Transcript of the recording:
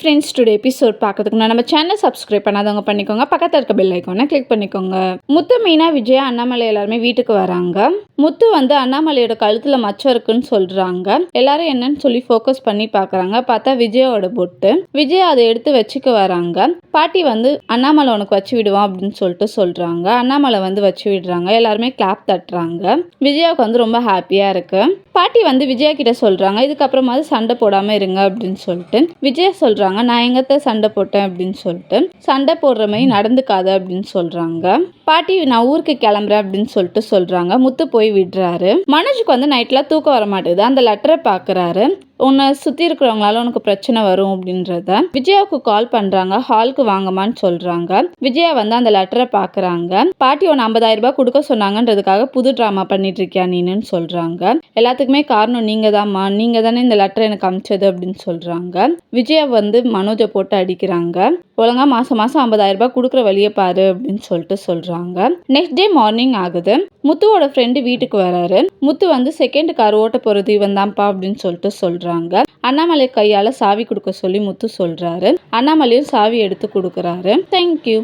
Friends today episode பார்க்கறதுக்கு நம்ம channel subscribe பண்ணாதவங்க பண்ணிக்கோங்க. பக்கத்தில் இருக்க பெல் ஐக்கோனை கிளிக் பண்ணிக்கோங்க. முத்து மீனா விஜயா அண்ணாமலை எல்லாருமே வீட்டுக்கு வராங்க. முத்து வந்து அண்ணாமலையோட கழுத்தில் மச்சம் இருக்குன்னு சொல்கிறாங்க எல்லாரும் என்னன்னு சொல்லி ஃபோக்கஸ் பண்ணி பார்க்குறாங்க. பார்த்தா விஜயோட பொட்டு. விஜய் அதை எடுத்து வச்சுக்க வராங்க. பாட்டி வந்து அண்ணாமலை உனக்கு வச்சு விடுவான் அப்படின்னு சொல்லிட்டு சொல்கிறாங்க அண்ணாமலை வந்து வச்சு விடுறாங்க. எல்லாருமே கிளாப் தட்டுறாங்க. விஜயாவுக்கு வந்து ரொம்ப ஹாப்பியாக இருக்குது பாட்டி வந்து விஜயா கிட்ட சொல்கிறாங்க இதுக்கப்புறமாவது சண்டை போடாமல் இருங்க அப்படின்னு சொல்லிட்டு. விஜயா சொல்கிறாங்க நான் எங்கத்த சண்டை போட்டேன் அப்படின்னு சொல்லிட்டு. சண்டை போடுற மாதிரி நடந்துக்காத அப்படின்னு சொல்கிறாங்க பாட்டி நான் ஊருக்கு கிளம்புறேன் அப்படின்னு சொல்லிட்டு சொல்கிறாங்க முத்து போய் விடுறாரு. மனோஜுக்கு வந்து நைட்லாம் தூக்கம் வர மாட்டேங்குது அந்த லெட்டரை பார்க்குறாரு உன்னை சுற்றி இருக்கிறவங்களால உனக்கு பிரச்சனை வரும் அப்படின்றத விஜயாவுக்கு கால் பண்ணுறாங்க ஹாலுக்கு வாங்கம்மான்னு சொல்கிறாங்க விஜயா வந்து அந்த லெட்டரை பார்க்குறாங்க பாட்டி உன் ஐம்பதாயிரம் ரூபாய் கொடுக்க சொன்னாங்கன்றதுக்காக புது ட்ராமா பண்ணிட்டு இருக்கியா நீன்னு சொல்கிறாங்க எல்லாத்துக்குமே காரணம் நீங்கள் தான்மா நீங்கள் தானே இந்த லெட்டர் எனக்கு அமிச்சது அப்படின்னு சொல்கிறாங்க விஜயா வந்து மனோஜை போட்டு அடிக்கிறாங்க. ஒழுங்கா மாதம் மாதம் ஐம்பதாயிரம் ரூபாய் கொடுக்குற வழியை பாரு அப்படின்னு சொல்லிட்டு சொல்கிறாங்க நெக்ஸ்ட் டே மார்னிங் ஆகுது. முத்துவோட ஃப்ரெண்டு வீட்டுக்கு வராரு. முத்து வந்து செகண்ட் கார் ஓட்ட போகிறது இவன் தான்ப்பா அப்படின்னு சொல்லிட்டு சொல்கிறாங்க அண்ணாமலை கையால் சாவி கொடுக்க சொல்லி முத்து சொல்றாரு. அண்ணாமலையும் சாவி எடுத்து கொடுக்குறாரு. தேங்க்யூ